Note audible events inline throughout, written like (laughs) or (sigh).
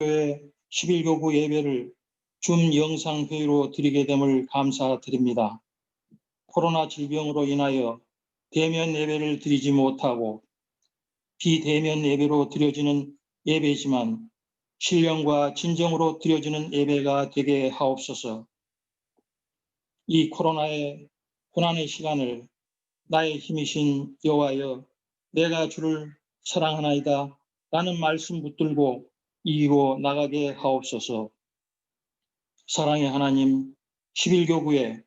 교회 11교구 예배를 줌 영상 회의로 드리게 됨을 감사드립니다. 코로나 질병으로 인하여 대면 예배를 드리지 못하고 비대면 예배로 드려지는 예배지만 신령과 진정으로 드려지는 예배가 되게 하옵소서. 이 코로나의 고난의 시간을 나의 힘이신 여호와여 내가 주를 사랑하나이다 라는 말씀 붙들고 이기고 나가게 하옵소서. 사랑의 하나님 11교구의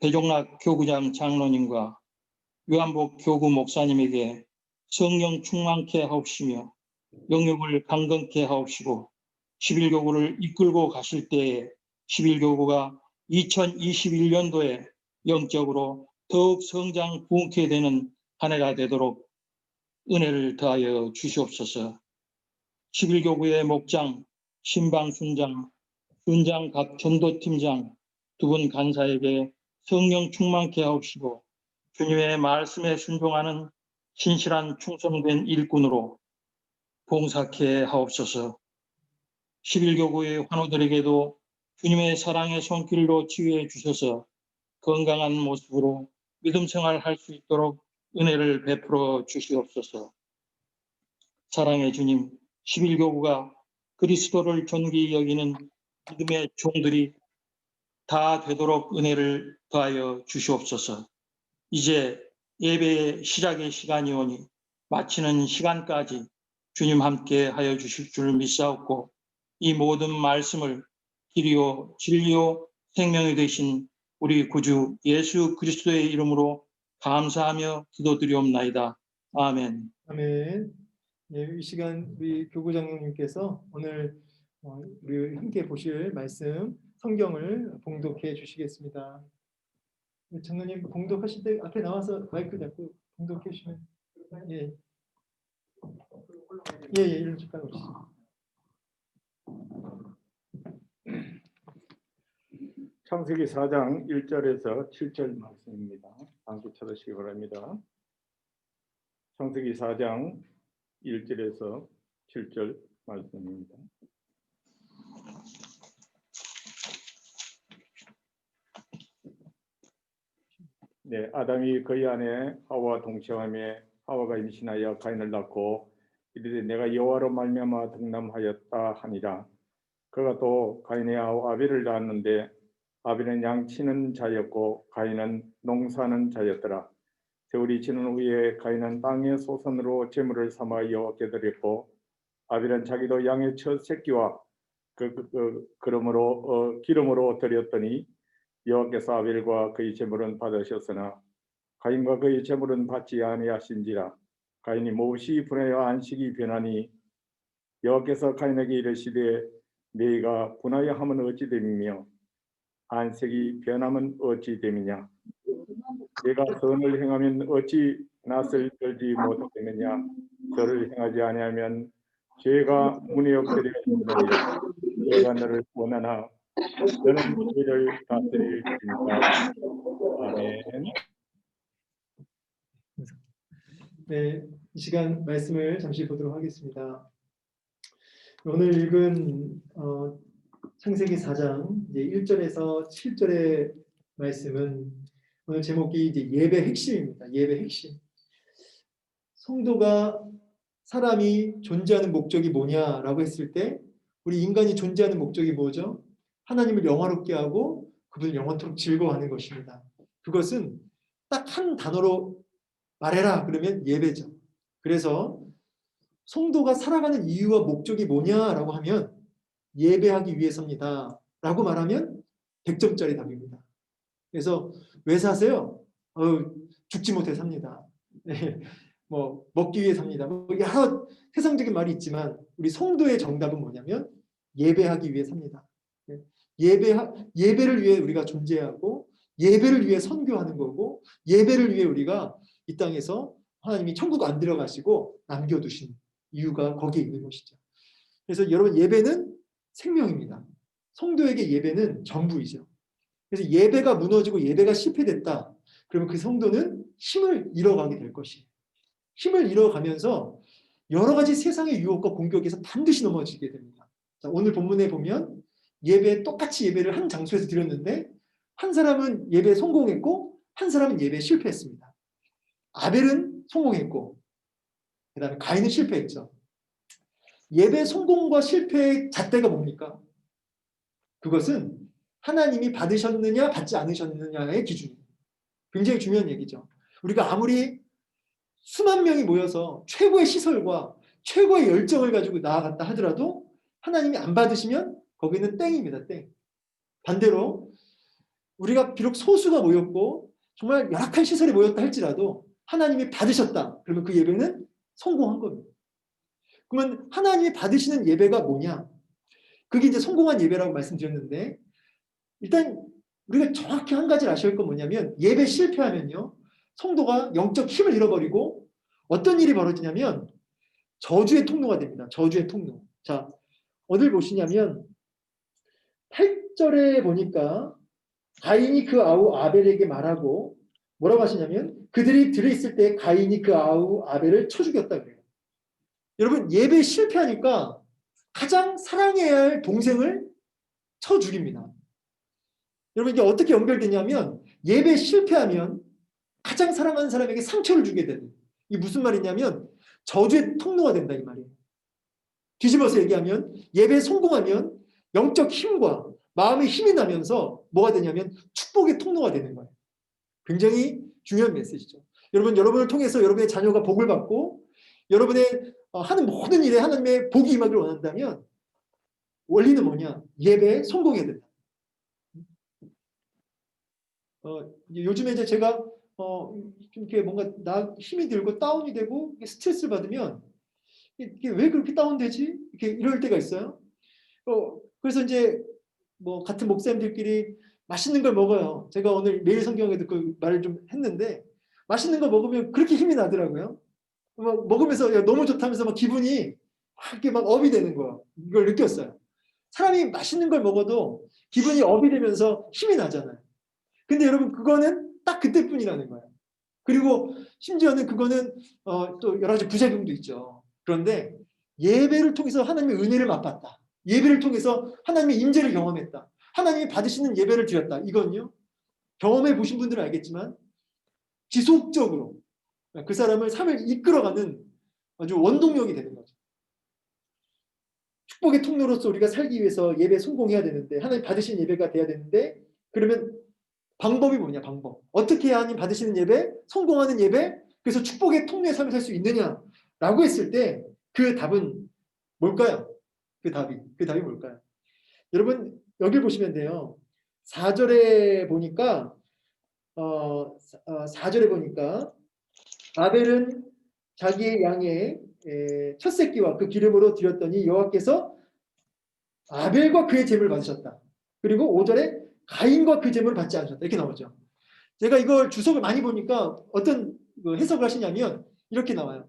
배종락 교구장 장로님과 유한복 교구 목사님에게 성령 충만케 하옵시며 영역을 강건케 하옵시고 11교구를 이끌고 가실 때에 11교구가 2021년도에 영적으로 더욱 성장 부흥케 되는 한 해가 되도록 은혜를 더하여 주시옵소서. 11교구의 목장, 신방 순장, 각 전도팀장 두 분 간사에게 성령 충만케 하옵시고 주님의 말씀에 순종하는 신실한 충성된 일꾼으로 봉사케 하옵소서. 11교구의 환우들에게도 주님의 사랑의 손길로 치유해 주셔서 건강한 모습으로 믿음 생활할 수 있도록 은혜를 베풀어 주시옵소서. 사랑의 주님, 11교구가 그리스도를 존귀 여기는 믿음의 종들이 다 되도록 은혜를 더하여 주시옵소서. 이제 예배의 시작의 시간이 오니 마치는 시간까지 주님 함께 하여 주실 줄 믿사옵고 이 모든 말씀을 길이요 진리요 생명이 되신 우리 구주 예수 그리스도의 이름으로 감사하며 기도드리옵나이다. 아멘. 아멘. 예, 이 시간 우리 교구장님께서 오늘 어, 우리 함께 보실 말씀 성경을 봉독해 주시겠습니다. 우리 장로님 봉독하실 때 앞에 나와서 마이크 잡고 봉독해 주시면 예. 예, 예, 이런 잠깐 오시죠. 창세기 4장 1절에서 7절 말씀입니다. 함께 찾으시기 바랍니다. 창세기 4장 1절에서 7절 말씀입니다. 네, 아담이 그의 아내 하와 동침함에 하와가 임신하여 가인을 낳고 이르되 내가 여호와로 말미암아 등남하였다 하니라. 그가 또 가인의 아우 아벨을 낳았는데 아벨은 양치는 자였고 가인은 농사는 자였더라. 세월이 지난 후에 가인은 땅의 소선으로 제물을 삼아 여호와께 드렸고 아벨은 자기도 양의 첫 새끼와 그, 그, 그 그러므로 어, 기름으로 드렸더니 여호와께서 아벨과 그의 제물은 받으셨으나 가인과 그의 제물은 받지 아니하신지라 가인이 몹시 분하여 안식이 변하니 여호와께서 가인에게 이르시되 너희가 분하여 함은 어찌 됨이며 안색이 변함은 어찌 됨이냐 내가 선을 행하면 어찌 낯을 떨지 못하겠느냐? 저를 행하지 아니하면 죄가 문에 엎드려 있느니라 내가 너를 원하나? 너는 죄를 다스릴 테니까 아멘. 네, 이 시간 말씀을 잠시 보도록 하겠습니다. 오늘 읽은 어, 창세기 4장 이제 1절에서 7절의 말씀은 오늘 제목이 이제 예배 핵심입니다. 예배 핵심. 성도가 사람이 존재하는 목적이 뭐냐라고 했을 때 우리 인간이 존재하는 목적이 뭐죠? 하나님을 영화롭게 하고 그분을 영원토록 즐거워하는 것입니다. 그것은 딱 한 단어로 말해라 그러면 예배죠. 그래서 성도가 살아가는 이유와 목적이 뭐냐라고 하면 예배하기 위해서입니다. 라고 말하면 100점짜리 답입니다. 그래서 왜 사세요? 어, 죽지 못해 sab니다. (laughs) 네, 뭐 먹기 위해 삽니다. 뭐 여러 세상적인 말이 있지만 우리 성도의 정답은 뭐냐면 예배하기 위해 삽니다. 네, 예배 예배를 위해 우리가 존재하고 예배를 위해 선교하는 거고 예배를 위해 우리가 이 땅에서 하나님이 천국 안 들어가시고 남겨두신 이유가 거기에 있는 것이죠. 그래서 여러분 예배는 생명입니다. 성도에게 예배는 전부이죠. 그래서 예배가 무너지고 예배가 실패됐다. 그러면 그 성도는 힘을 잃어가게 될 것이에요. 힘을 잃어가면서 여러 가지 세상의 유혹과 공격에서 반드시 넘어지게 됩니다. 자, 오늘 본문에 보면 예배 똑같이 예배를 한 장소에서 드렸는데 한 사람은 예배 성공했고 한 사람은 예배 실패했습니다. 아벨은 성공했고 그 다음에 가인은 실패했죠. 예배 성공과 실패의 잣대가 뭡니까? 그것은 하나님이 받으셨느냐 받지 않으셨느냐의 기준입니다. 굉장히 중요한 얘기죠. 우리가 아무리 수만 명이 모여서 최고의 시설과 최고의 열정을 가지고 나아갔다 하더라도 하나님이 안 받으시면 거기는 땡입니다. 땡. 반대로 우리가 비록 소수가 모였고 정말 열악한 시설에 모였다 할지라도 하나님이 받으셨다. 그러면 그 예배는 성공한 겁니다. 그러면 하나님이 받으시는 예배가 뭐냐? 그게 이제 성공한 예배라고 말씀드렸는데 일단 우리가 정확히 한 가지를 아셔야 할 건 뭐냐면 예배 실패하면요. 성도가 영적 힘을 잃어버리고 어떤 일이 벌어지냐면 저주의 통로가 됩니다. 저주의 통로. 자, 어딜 보시냐면 8절에 보니까 가인이 그 아우 아벨에게 말하고 뭐라고 하시냐면 그들이 들어있을 때 가인이 그 아우 아벨을 쳐 죽였다 그래요. 여러분 예배 실패하니까 가장 사랑해야 할 동생을 쳐 죽입니다. 여러분 이게 어떻게 연결되냐면 예배 실패하면 가장 사랑하는 사람에게 상처를 주게 되는 이 무슨 말이냐면 저주의 통로가 된다 이 말이에요. 뒤집어서 얘기하면 예배 성공하면 영적 힘과 마음의 힘이 나면서 뭐가 되냐면 축복의 통로가 되는 거예요. 굉장히 중요한 메시지죠. 여러분 여러분을 통해서 여러분의 자녀가 복을 받고 여러분의 어, 하는 모든 일에 하나님의 복이 임하기를 원한다면 원리는 뭐냐? 예배에 성공해야 된다. 어, 요즘에 이제 제가 어, 좀 이렇게 뭔가 나 힘이 들고 다운이 되고 스트레스를 받으면 이게 왜 그렇게 다운되지? 이렇게 이럴 때가 있어요. 어, 그래서 이제 뭐 같은 목사님들끼리 맛있는 걸 먹어요. 제가 오늘 매일 성경에도 그 말을 좀 했는데 맛있는 거 먹으면 그렇게 힘이 나더라고요. 막 먹으면서 야, 너무 좋다면서 막 기분이 막 이렇게 막 업이 되는 거야. 이걸 느꼈어요. 사람이 맛있는 걸 먹어도 기분이 업이 되면서 힘이 나잖아요. 근데 여러분 그거는 딱 그때뿐이라는 거예요. 그리고 심지어는 그거는 어, 또 여러 가지 부작용도 있죠. 그런데 예배를 통해서 하나님의 은혜를 맛봤다. 예배를 통해서 하나님의 임재를 경험했다. 하나님이 받으시는 예배를 드렸다. 이건요. 경험해 보신 분들은 알겠지만 지속적으로 그 사람을 삶을 이끌어가는 아주 원동력이 되는 거죠. 축복의 통로로서 우리가 살기 위해서 예배 성공해야 되는데 하나님 받으신 예배가 돼야 되는데 그러면 방법이 뭐냐 방법 어떻게 해야 하나님 받으시는 예배 성공하는 예배 그래서 축복의 통로의 삶을 살 수 있느냐라고 했을 때 그 답은 뭘까요? 그 답이 그 답이 뭘까요? 여러분 여기 보시면 돼요. 4절에 보니까 어, 4절에 보니까 아벨은 자기의 양의 에, 첫 새끼와 그 기름으로 드렸더니 여호와께서 아벨과 그의 제물을 받으셨다. 그리고 5절에 가인과 그 제물을 받지 않으셨다. 이렇게 나오죠. 제가 이걸 주석을 많이 보니까 어떤 그 해석을 하시냐면 이렇게 나와요.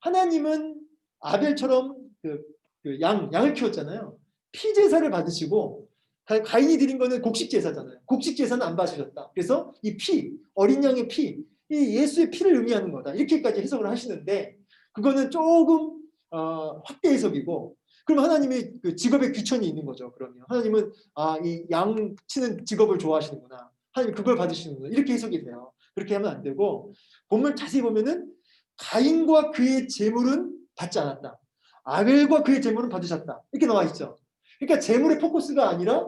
하나님은 아벨처럼 그, 그 양, 양을 키웠잖아요. 피제사를 받으시고 가- 가인이 드린 거는 곡식 제사잖아요. 곡식 제사는 안 받으셨다. 그래서 이 피, 어린 양의 피, 이 예수의 피를 의미하는 거다. 이렇게까지 해석을 하시는데 그거는 조금 어, 확대 해석이고 그럼 하나님이 그 직업에 귀천이 있는 거죠. 그러면 하나님은 아 이 양 치는 직업을 좋아하시는구나. 하나님 그걸 받으시는구나. 이렇게 해석이 돼요. 그렇게 하면 안 되고 본문 자세히 보면은 가인과 그의 재물은 받지 않았다. 아벨과 그의 재물은 받으셨다. 이렇게 나와 있죠. 그러니까 재물의 포커스가 아니라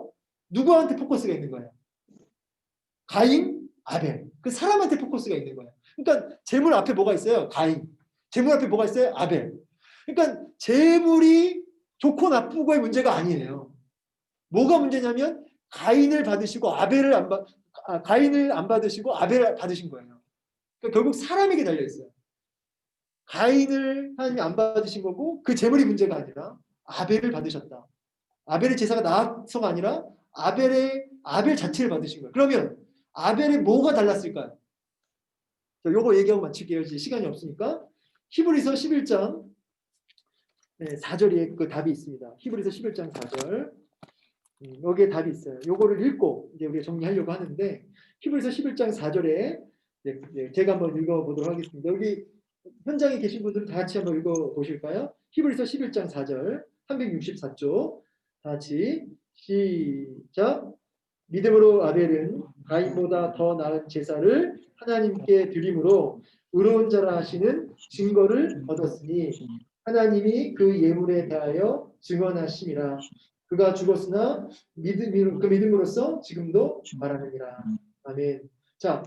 누구한테 포커스가 있는 거예요? 가인, 아벨. 그 사람한테 포커스가 있는 거예요. 그러니까 재물 앞에 뭐가 있어요? 가인. 재물 앞에 뭐가 있어요? 아벨. 그러니까 재물이 좋고 나쁘고의 문제가 아니에요. 뭐가 문제냐면 가인을 받으시고 아벨을 안 받, 아, 가인을 안 받으시고 아벨을 받으신 거예요. 그러니까 결국 사람에게 달려 있어요. 가인을 하나님이 안 받으신 거고 그 재물이 문제가 아니라 아벨을 받으셨다. 아벨의 제사가 나서가 아니라 아벨의 아벨 자체를 받으신 거예요. 그러면 아벨의 뭐가 달랐을까요? 자, 요거 얘기하고 마칠게요. 이제 시간이 없으니까. 히브리서 11장 네, 4절에 그 답이 있습니다. 히브리서 11장 4절. 음, 여기에 답이 있어요. 요거를 읽고 이제 우리가 정리하려고 하는데 히브리서 11장 4절에 네, 네, 제가 한번 읽어보도록 하겠습니다. 여기 현장에 계신 분들은 다 같이 한번 읽어 보실까요? 히브리서 11장 4절 364쪽 다 같이 시작. 믿음으로 아벨은 가인보다 더 나은 제사를 하나님께 드림으로 의로운 자라 하시는 증거를 얻었으니 하나님이 그 예물에 대하여 증언하심이라 그가 죽었으나 믿음 그 믿음으로써 지금도 말하느니라 아멘. 자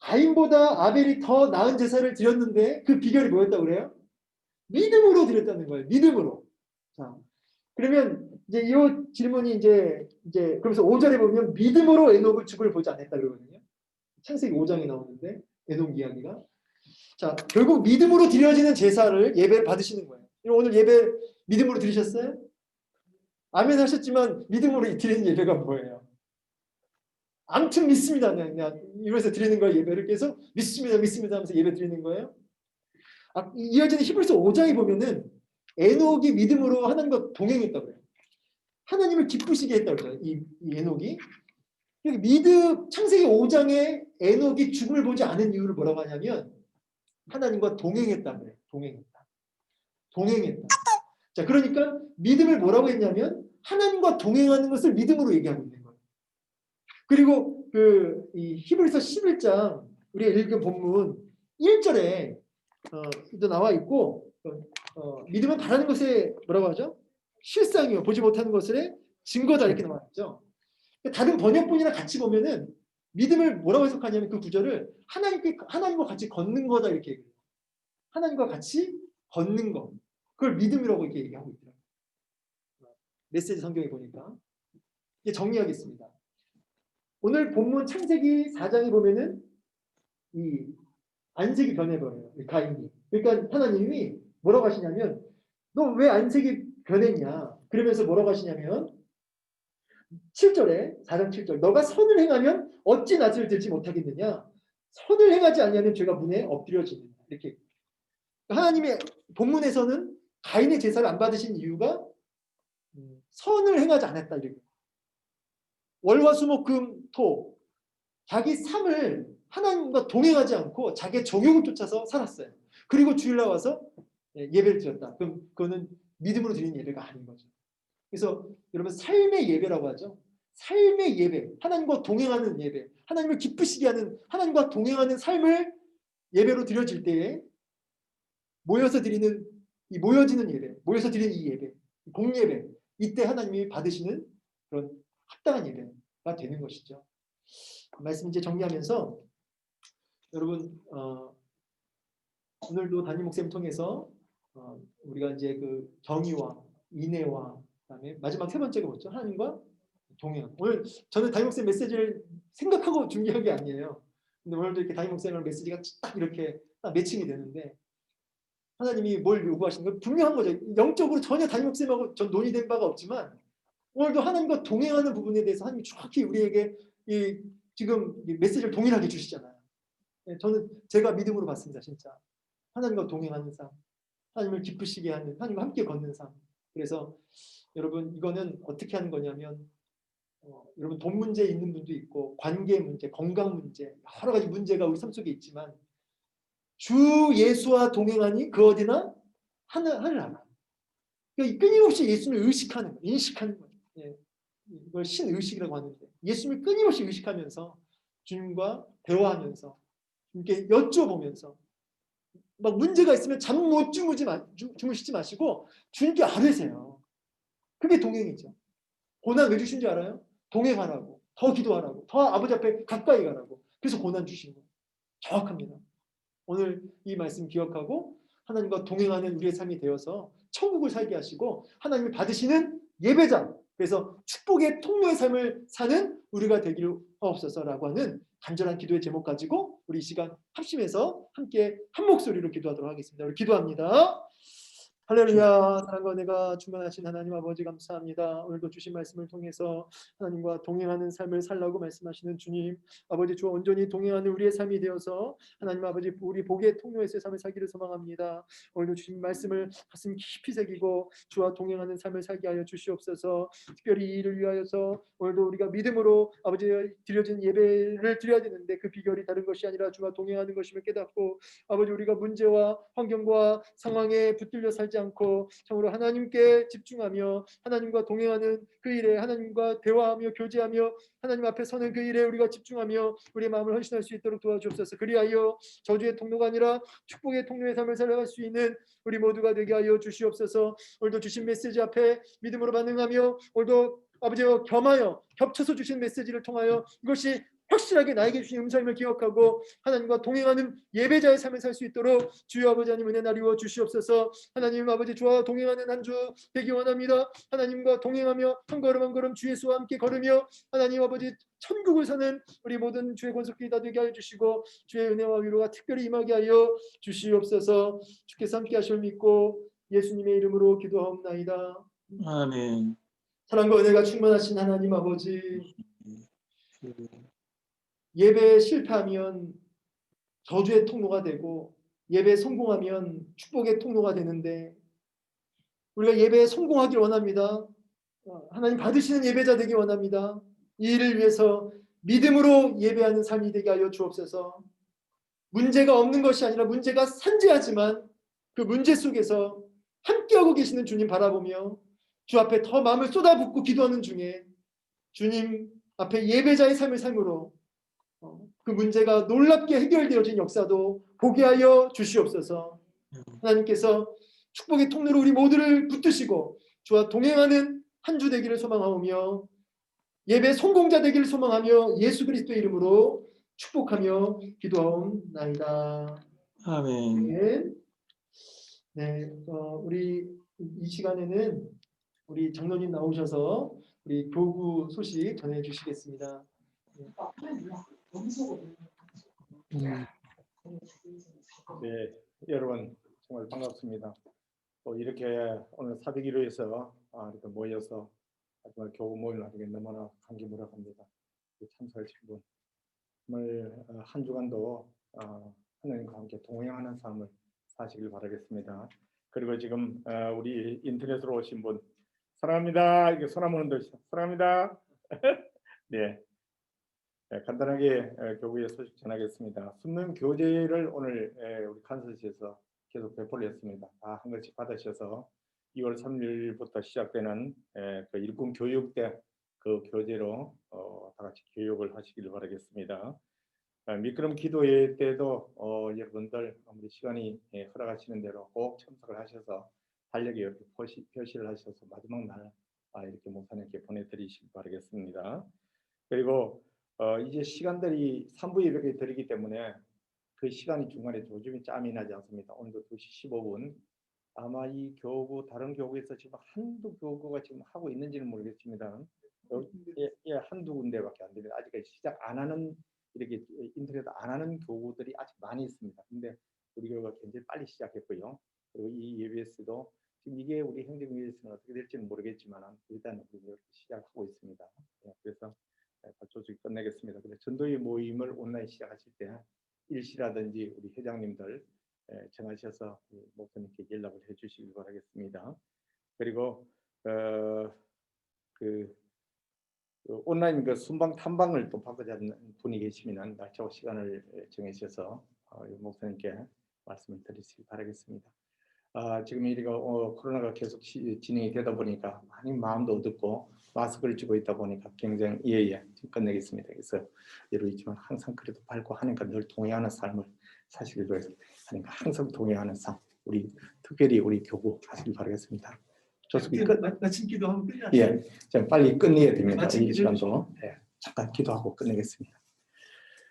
가인보다 아벨이 더 나은 제사를 드렸는데 그 비결이 뭐였다고 그래요? 믿음으로 드렸다는 거예요. 믿음으로. 자 그러면 이제 이 질문이 이제 이제 그러면서 5절에 보면 믿음으로 에녹을 죽을 보지 않았다 그러거든요. 창세기 5장에 나오는데 에녹 이야기가 자 결국 믿음으로 드려지는 제사를 예배를 받으시는 거예요. 오늘 예배 믿음으로 드리셨어요? 아멘 하셨지만 믿음으로 드리는 예배가 뭐예요? 아무튼 믿습니다. 그냥, 이러면서 드리는 거예요. 예배를 계속 믿습니다, 믿습니다 하면서 예배 드리는 거예요. 아, 이어지는 히브리서 5장에 보면은 에녹이 믿음으로 하나님과 동행했다고 그래요. 하나님을 기쁘시게 했다고 그래요. 이, 이 에녹이. 여기 믿음 창세기 5장에 에녹이 죽음을 보지 않은 이유를 뭐라고 하냐면 하나님과 동행했다고 그래요. 동행했다. 동행했다. 자, 그러니까 믿음을 뭐라고 했냐면 하나님과 동행하는 것을 믿음으로 얘기하고 있는 거예요. 그리고 그이 히브리서 11장 우리가 읽은 본문 1절에 어, 또 나와 있고 어, 어, 믿음은 바라는 것에 뭐라고 하죠? 실상이요 보지 못하는 것의 증거다 이렇게 나와 있죠. 다른 번역본이랑 같이 보면은 믿음을 뭐라고 해석하냐면 그 구절을 하나님께 하나님과 같이 걷는 거다 이렇게 얘기해요. 하나님과 같이 걷는 거. 그걸 믿음이라고 이렇게 얘기하고 있더라고요. 메시지 성경에 보니까 이게 정리하겠습니다. 오늘 본문 창세기 4장에 보면은 이 안색이 변해버려요. 이 가인이. 그러니까 하나님이 뭐라고 하시냐면 너 왜 안색이 변했냐? 그러면서 뭐라고 하시냐면 7절에 4장 7절 너가 선을 행하면 어찌 낯을 들지 못하겠느냐? 선을 행하지 않냐면 죄가 문에 엎드려지는다. 이렇게 하나님의 본문에서는 가인의 제사를 안 받으신 이유가 음, 선을 행하지 않았다 이렇게 월화수목금토 자기 삶을 하나님과 동행하지 않고 자기의 정욕을 쫓아서 살았어요. 그리고 주일날 와서 예, 예배를 드렸다. 그럼 그거는 믿음으로 드리는 예배가 아닌 거죠. 그래서 여러분 삶의 예배라고 하죠. 삶의 예배, 하나님과 동행하는 예배, 하나님을 기쁘시게 하는 하나님과 동행하는 삶을 예배로 드려질 때에 모여서 드리는 이 모여지는 예배, 모여서 드리는 이 예배, 공예배, 이때 하나님이 받으시는 그런 합당한 예배가 되는 것이죠. 말씀 이제 정리하면서 여러분 어, 오늘도 담임 목사님 통해서 어, 우리가 이제 그 정의와 인애와 그다음에 마지막 세 번째가 뭐죠? 하나님과 동행. 오늘 저는 담임 목사님 메시지를 생각하고 준비한 게 아니에요. 근데 오늘도 이렇게 담임 목사님 메시지가 딱 이렇게 딱 매칭이 되는데 하나님이 뭘 요구하시는 건 분명한 거죠. 영적으로 전혀 담임 목사님하고 전 논의된 바가 없지만 오늘도 하나님과 동행하는 부분에 대해서 하나님이 정확히 우리에게 이 지금 이 메시지를 동일하게 주시잖아요. 예, 저는 제가 믿음으로 봤습니다, 진짜. 하나님과 동행하는 삶, 하나님을 기쁘시게 하는, 하나님과 함께 걷는 삶. 그래서 여러분 이거는 어떻게 하는 거냐면 어, 여러분 돈 문제 있는 분도 있고 관계 문제, 건강 문제, 여러 가지 문제가 우리 삶 속에 있지만 주 예수와 동행하니 그 어디나 하늘 하늘 알아. 그러니까 끊임없이 예수님을 의식하는 거, 인식하는 거예요. 예. 이걸 신의식이라고 하는데 예수님을 끊임없이 의식하면서 주님과 대화하면서 이렇게 여쭤보면서 막 문제가 있으면 잠 못 주무지 마, 주, 주무시지 마시고 주님께 아뢰세요. 그게 동행이죠. 고난 왜 주신 줄 알아요? 동행하라고, 더 기도하라고, 더 아버지 앞에 가까이 가라고. 그래서 고난 주신 거예요. 정확합니다. 오늘 이 말씀 기억하고 하나님과 동행하는 우리의 삶이 되어서 천국을 살게 하시고 하나님을 받으시는 예배자 그래서 축복의 통로의 삶을 사는 우리가 되기를 하옵소서라고 하는 간절한 기도의 제목 가지고 우리 이 시간 합심해서 함께 한 목소리로 기도하도록 하겠습니다. 우리 기도합니다. 할렐루야 사랑과 내가 충만하신 하나님 아버지 감사합니다. 오늘도 주신 말씀을 통해서 하나님과 동행하는 삶을 살라고 말씀하시는 주님 아버지 주와 온전히 동행하는 우리의 삶이 되어서 하나님 아버지 우리 복의 통로에서의 삶을 살기를 소망합니다. 오늘도 주신 말씀을 가슴 깊이 새기고 주와 동행하는 삶을 살게 하여 주시옵소서. 특별히 이 일을 위하여서 오늘도 우리가 믿음으로 아버지 드려진 예배를 드려야 되는데 그 비결이 다른 것이 아니라 주와 동행하는 것임을 깨닫고 아버지 우리가 문제와 환경과 상황에 붙들려 살지 않고 참으로 하나님께 집중하며 하나님과 동행하는 그 일에 하나님과 대화하며 교제하며 하나님 앞에 서는 그 일에 우리가 집중하며 우리의 마음을 헌신할 수 있도록 도와주옵소서. 그리하여 저주의 통로가 아니라 축복의 통로의 삶을 살아갈 수 있는 우리 모두가 되게 하여 주시옵소서. 오늘도 주신 메시지 앞에 믿음으로 반응하며 오늘도 아버지와 겸하여 겹쳐서 주신 메시지를 통하여 이것이 확실하게 나에게 주신 음성임을 기억하고 하나님과 동행하는 예배자의 삶을 살 수 있도록 주여 아버지 하나님 은혜 나리워 주시옵소서. 하나님 아버지 주와 동행하는 한 주 되기 원합니다. 하나님과 동행하며 한 걸음 한 걸음 주 예수와 함께 걸으며 하나님 아버지 천국을 사는 우리 모든 주의 권속들이 다 되게 하여 주시고 주의 은혜와 위로가 특별히 임하게 하여 주시옵소서. 주께서 함께 하실 믿고 예수님의 이름으로 기도하옵나이다. 아멘. 사랑과 은혜가 충만하신 하나님 아버지 예배에 실패하면 저주의 통로가 되고 예배에 성공하면 축복의 통로가 되는데 우리가 예배에 성공하길 원합니다. 어, 하나님 받으시는 예배자 되기 원합니다. 이 일을 위해서 믿음으로 예배하는 삶이 되게 하여 주옵소서. 문제가 없는 것이 아니라 문제가 산재하지만 그 문제 속에서 함께하고 계시는 주님 바라보며 주 앞에 더 마음을 쏟아붓고 기도하는 중에 주님 앞에 예배자의 삶을 삶으로 어, 그 문제가 놀랍게 해결되어진 역사도 보게 하여 주시옵소서. 하나님께서 축복의 통로로 우리 모두를 붙드시고 주와 동행하는 한 주 되기를 소망하오며 예배 성공자 되기를 소망하며 예수 그리스도의 이름으로 축복하며 기도하옵나이다. 아멘. 네, 네 어, 우리 이 시간에는 우리 장로님 나오셔서 우리 교구 소식 전해 주시겠습니다. 네, 여러분 정말 반갑습니다. 또 이렇게 오늘 사대기로에서 아, 이렇게 모여서 정말 교우 모임을 하게 너무나 감기무락합니다. 참석하신 분 정말 어, 한 주간도 어, 하나님과 함께 동행하는 삶을 사시길 바라겠습니다. 그리고 지금 어, 우리 인터넷으로 오신 분 사랑합니다. 이게 손 한번 흔들시죠. 사랑합니다. (laughs) 네. 네, 간단하게 어, 교구의 소식 전하겠습니다. 숨는 교재를 오늘 에, 우리 칸설시에서 계속 배포를 했습니다. 다한 걸씩 받으셔서 2월 3일부터 시작되는 에, 그 일군 교육대 그 교재로 어, 다 같이 교육을 하시기를 바라겠습니다. 어, 미끄럼 기도회 때도 어, 여러분들 우리 시간이 예, 허락하시는 대로 꼭 참석을 하셔서 달력에 이렇게 표시, 표시를 하셔서 마지막 날 아, 이렇게 목사님께 보내드리시기 바라겠습니다. 그리고 어, 이제 시간들이 3부 예배에 드리기 때문에 그 시간이 중간에 요즘에 짬이 나지 않습니다. 오늘도 2시 15분. 아마 이 교구 다른 교구에서 지금 한두 교구가 지금 하고 있는지는 모르겠습니다. 어, 예, 예, 한두 군데밖에 안 됩니다. 아직까지 시작 안 하는 이렇게 인터넷 안 하는 교구들이 아직 많이 있습니다. 근데 우리 교구가 굉장히 빨리 시작했고요. 그리고 이 예배에서도 지금 이게 우리 행정위에서는 어떻게 될지는 모르겠지만 일단 우리 이렇게 시작하고 있습니다. 예, 그래서 발표식 끝내겠습니다. 근데 전도의 모임을 온라인 시작하실 때 일시라든지 우리 회장님들 이 목사님께 연락을 해주시기 바라겠습니다. 그리고 어, 그, 그 온라인 그 순방 탐방을 또 받고자 하는 분이 계시면 날짜와 시간을 에, 정하셔서 어, 이 목사님께 말씀을 드리시기 바라겠습니다. 아, 지금 이리가 어, 코로나가 계속 시- 진행이 되다 보니까 많이 마음도 어둡고 마스크를 쥐고 있다 보니까 굉장히 예예 지금 끝내겠습니다. 그래서 여러분 있지만 항상 그래도 밝고 하니까 늘 동행하는 삶을 사시길 위해서 하니까 항상 동행하는 삶 우리 특별히 우리 교구 하시길 바라겠습니다. 좋습니다. 끝. 마- 마침 기도하면 끝나. 예, 자 빨리 끝내야 됩니다. 이 시간도 예, 잠깐 기도하고 끝내겠습니다.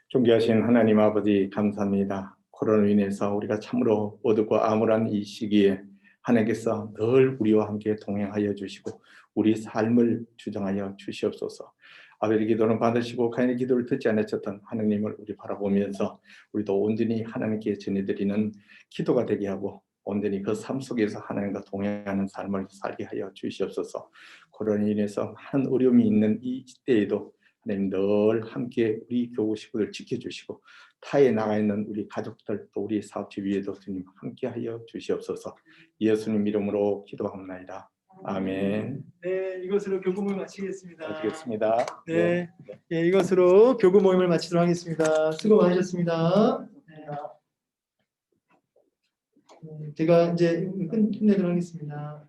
존귀하신 하나님 아버지 감사합니다. 코로나로 인해서 우리가 참으로 어둡고 암울한 이 시기에 하나님께서 늘 우리와 함께 동행하여 주시고 우리 삶을 주장하여 주시옵소서. 아벨의 기도는 받으시고 가인의 기도를 듣지 않으셨던 하나님을 우리 바라보면서 우리도 온전히 하나님께 전해드리는 기도가 되게 하고 온전히 그 삶 속에서 하나님과 동행하는 삶을 살게 하여 주시옵소서. 코로나로 인해서 많은 어려움이 있는 이 시대에도 하나님 늘 함께 우리 교우 식구들 지켜주시고 타에 나가 있는 우리 가족들 또 우리 사업체 위에도 주님 함께하여 주시옵소서. 예수님 이름으로 기도합나이다. 아멘. 네, 이것으로 교구 모임 마치겠습니다. 마치겠습니다. 네, 예, 이것으로 교구 모임을 마치도록 하겠습니다. 수고 많으셨습니다. 네. 네, 제가 이제 끝, 끝내도록 하겠습니다.